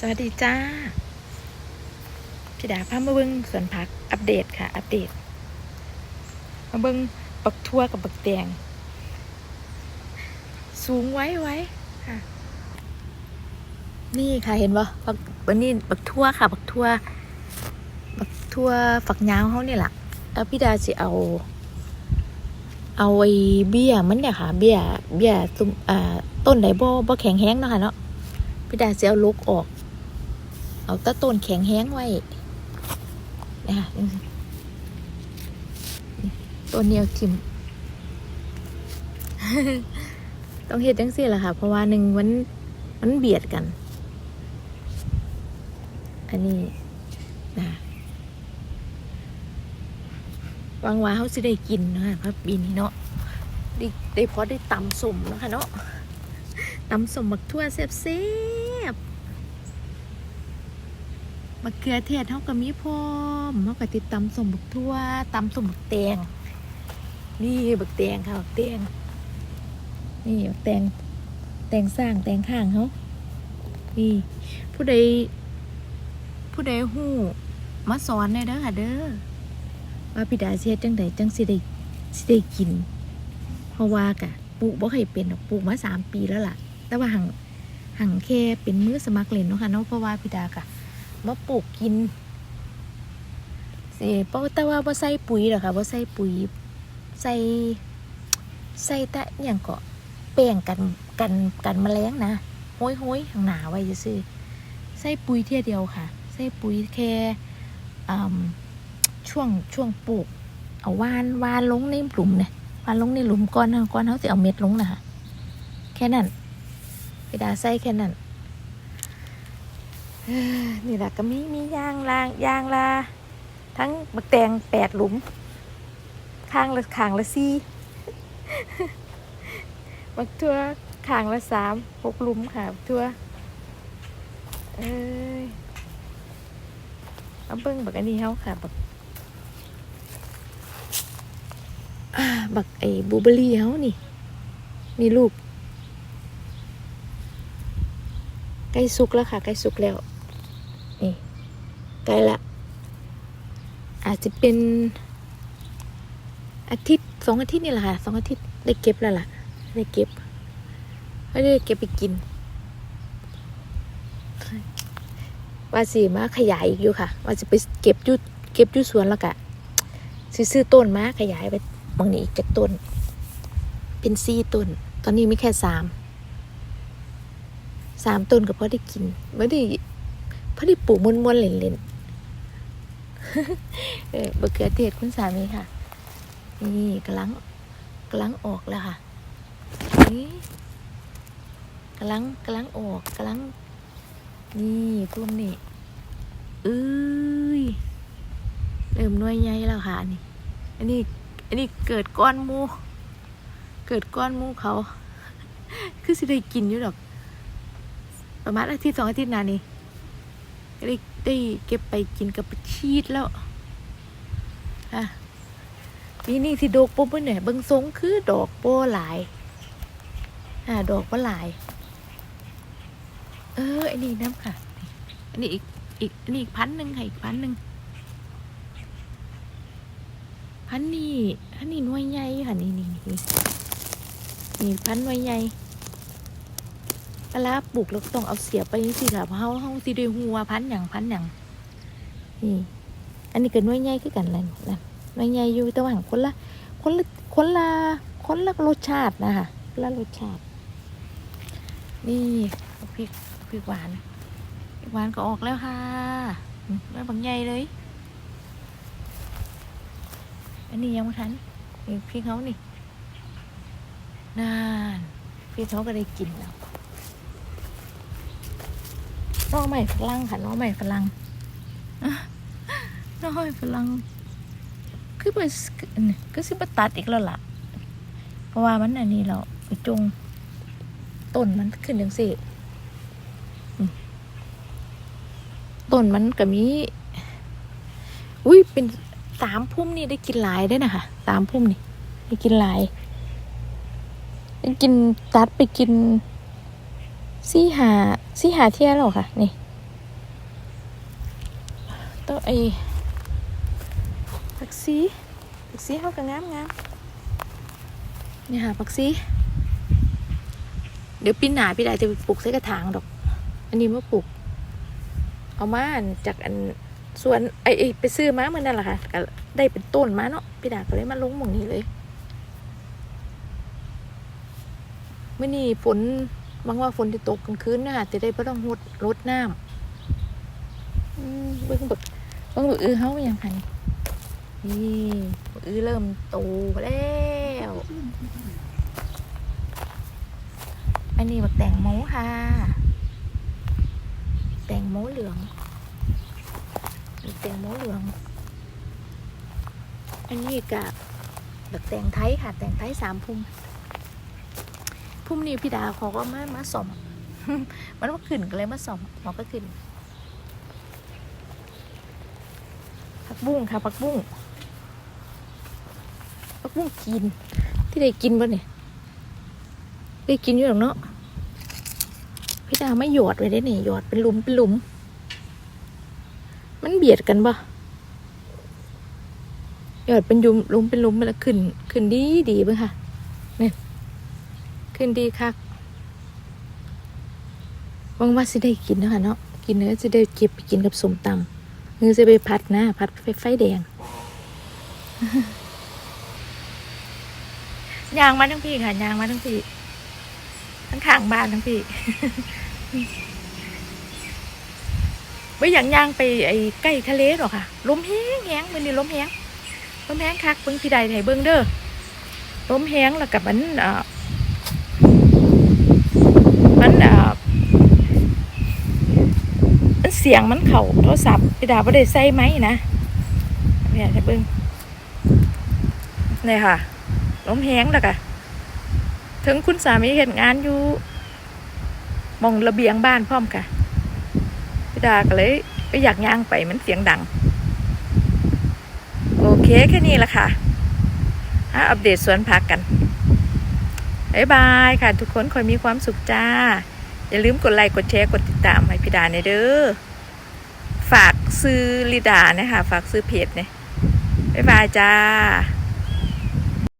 สวัสดีจ้าพี่ดาพามาเบิ้งสวนผักอัปเดตค่ะ อัปเดต มาเบิ้งบักทั่วกับบักแตงสูงไว้ไว้ค่ะ นี่ค่ะเห็นปะบักวันนี้บักทั่วค่ะ บักทั่วบักทั่วฝักยาวเขาเนี่ยแหละแล้วพี่ดาสิเอา เอาไอ้เบี้ยมันเนี่ยค่ะ เบี้ยเบี้ยตุ้มอ่าต้นไหนบ่บ่แข็งแห้งเนาะคะเนาะพี่ดาสิเอาลกออก เอาตะต้นแข็งแห้งไว้นะคะต้นเนียวทิมต้องเฮ็ดจังซี่แหละค่ะ เพราะว่าหนึ่งมันมันเบียดกัน อันนี้นะวังว่าเขาสิได้กินนะคะเพราะปีนี้เนาะได้ได้พอได้ตำสมนะคะเนาะตำสมบักทั่วแซ่บๆ มะเขือเทศเขาก็มีพร้อมเขาก็ติดตำสมบักทั่วตำสมบักแตงนี่บักแตงค่ะบักแตงนี่บักแตงแตงสร้างแตงข้างเขานี่ผู้ใดผู้ใดหู้มาสอนได้เด้อค่ะเด้อว่าพี่ดาเฮ็ดจังใดจังสิได้สิได้กิน เพราะว่ากะปลูกบ่เคยเป็นดอกปลูกมาสามปีแล้วล่ะ แต่ว่าหังหังแค่เป็นมือสมัครเล่นเนาะค่ะเนาะเพราะว่าพี่ดากะ มาปลูกกินสิเพราะแต่ว่าบ่ใส่ปุ๋ยหรอกค่ะบ่ใส่ปุ๋ย ใส่ใส่แต่อย่างก็แป้งกันกันกันแมลงนะโห้ยโห้ยข้างหนาไว้ซื่อๆใส่ปุ๋ยเที่ยเดียวค่ะ ใส่ปุ๋ยแค่ช่วงช่วงปลูก เอาวานวานลงในหลุมเนี่ยวานลงในหลุมก่อนก่อนเขาจะเอาเม็ดลงนะคะแค่นั้นไปดาใส่แค่นั้น นี่แหละก็มีมียางลางยางลา ทั้งบักแตงแปดหลุม ข้างละข้างละสี่บักทั่วข้างละสามหกหลุมค่ะทั่วเอ้ยเอาเบิ้งบักอันนี้เขาค่ะบักอ่าบักไอ้บูเบอรี่เขานี่ มีลูกใกล้สุกแล้วค่ะใกล้สุกแล้ว กล้ละ อาจจะเป็น อาทิตย์สองอาทิตย์นี่แหละค่ะสองอาทิตย์ได้เก็บแล้วล่ะ ได้เก็บไม่ได้เก็บไปกินว่าสิมาขยายอีกอยู่ค่ะว่าจะไปเก็บยุเก็บยุสวนแล้วกะซื้อต้นมาขยายไปบางนี้อีกจากต้น เป็นสี่ต้น ตอนนี้มีแค่สามสามต้นก็พอได้กินไม่ได้พอได้ปลูกมวนๆเล่นๆ เออมะเขือเทศคุณสามีค่ะ นี่กำลังกำลังออกแล้วค่ะ นี่กำลังกำลังออกกำลัง นี่พุ่มนี่เอ้ยเริ่มน้อยใหญ่แล้วค่ะนี่ อันนี้ อันนี้เกิดก้อนมู เกิดก้อนมูเขา คือสิได้กินอยู่ดอก ประมาณอาทิตย์สองอาทิตย์นานี่ได้ ได้เก็บไปกินกับชีสแล้วอะปีนี้ที่ดอกปุ๊บเนี่ยเบิ่งทรงคือดอกโปหลายอ่าดอกว่หลาย เอออันนี้น้ำค่ะ อันนี้อีกอีกอันนี้อีกพันหนึ่งค่ะอีกพันหนึ่งพันนี่พันนี่หน่วยใหญ่ค่ะนี่นี่นี่นี่พันน่วยใหญ่ เวลาปลูกเราก็ต้องเอาเสียบไปนี่สิค่ะเพราะเขาเขาสิได้หัวพันอย่างพันอย่างนี่อันนี้ก็น่วยใหญ่คือกันเลยนะน่วยใหญ่อยู่แต่ว่าคนละคนละคนละคนละรสชาตินะคะคนละรสชาติ นี่พริกพริกหวานพริกหวานก็ออกแล้วค่ะไม่บางใหญ่เลย อันนี้ยังไม่ทันนี่พริกเขานี่นานพริกเขาก็ได้กินแล้ว น้องใหม่ฝรั่งค่ะน้องใหม่ฝรั่งน้องใหม่ฝรั่งคือไปก็สิบตัดอีกแล้วล่ะ เพราะว่ามันอันนี้เราไปจงต้นมันขึ้นย่างสิต้นมันก็มี อุ้ยเป็นสามพุ่มนี่ได้กินหลายได้นะคะสามพุ่มนี่ได้กินหลายได้กินตัดไปกิน สี่หาสี่หาเที่ยแล้วค่ะ นี่ตัวไอ้ผักซีผักซีเขาก็งามงามนี่ค่ะผักซีเดี๋ยวปีหนาพี่ดาจะปลูกใส่กระถางดอก อันนี้มาปลูก เอามาจากอันสวนไอ้ไอไปซื้อมาเมื่อนั่นแหละค่ะก็ได้เป็นต้นมาเนาะพี่ดาก็เลยมาลงหมองนี้เลยเมื่อนี้ฝน หวังว่าฝนจะตกกลางคืนนะคะจะได้ไม่ต้องรดรดน้ำอืมเบิ่งเบิกเบิ่งเบิกอือเฮายังหันนี่บักอือเริ่มโตแล้วอันนี้บักแตงโมค่ะ แตงโมเหลืองมีแตงโมเหลือง อันนี้กับแบบแตงไทยค่ะ แตงไทยสามพุ่ม พุ่มนี้พี่ดาเขาก็มามาส่อมมันว่าขึ้นก็เลยมาส่อมหมอก็ขึ้นผักบุ้งค่ะผักบุ้งผักบุ้งกิน ที่ได้กินป่ะเนี่ยได้กินอยู่หรอกเนาะพี่ดาไม่หยอดไว้ได้เนี่ยหยอดเป็นหลุมเป็นหลุม มันเบียดกันปะหยอดเป็นยุมลุมเป็นลุมมันละขึ้น ขึ้นดีดีเบ้งค่ะเนี่ย ขึ้นดีคักวังว่าสิได้กินนะคะเนาะกินเนื้อจะได้เก็บไปกินกับสมตำเนื้อจะไปผัดนะผัดไฟไฟแดงยางมาทั้งพี่ค่ะยางมาทั้งพี่ทั้งข้างบ้านทั้งพี่ไม่อย่างย่างไปไอ้ใกล้ทะเลหรอกค่ะลมแห้งแห้งมันนี่ลมแห้งลมแห้งคักเบิ่งพี่ใดไห้เบิ่งเด้อลมแห้งแล้วกับมันอ่อมันเอ่อมัน เสียงมันเข่าโทรศัพท์พี่ดาบ่ได้ใส่ไหมนะเนี่ยให้เบิ่งนี่ยค่ะลมแห้งแล้วก็ถึงคุณสามีเห็นงานอยู่มองระเบียงบ้านพร้อมค่ะพี่ดาก็เลยไปอยากย่างไปมันเสียงดัง โอเคแค่นี้ละค่ะอัปเดตสวนผักกันบ๊ายบายค่ะ ทุกคนคอยมีความสุขจ้า อย่าลืมกดไลค์กดแชร์กดติดตามให้พี่ดาในเด้อ ฝากซื้อลิดาเนี่ยค่ะฝากซื้อเพจเนี่ยบ๊ายบายจ้า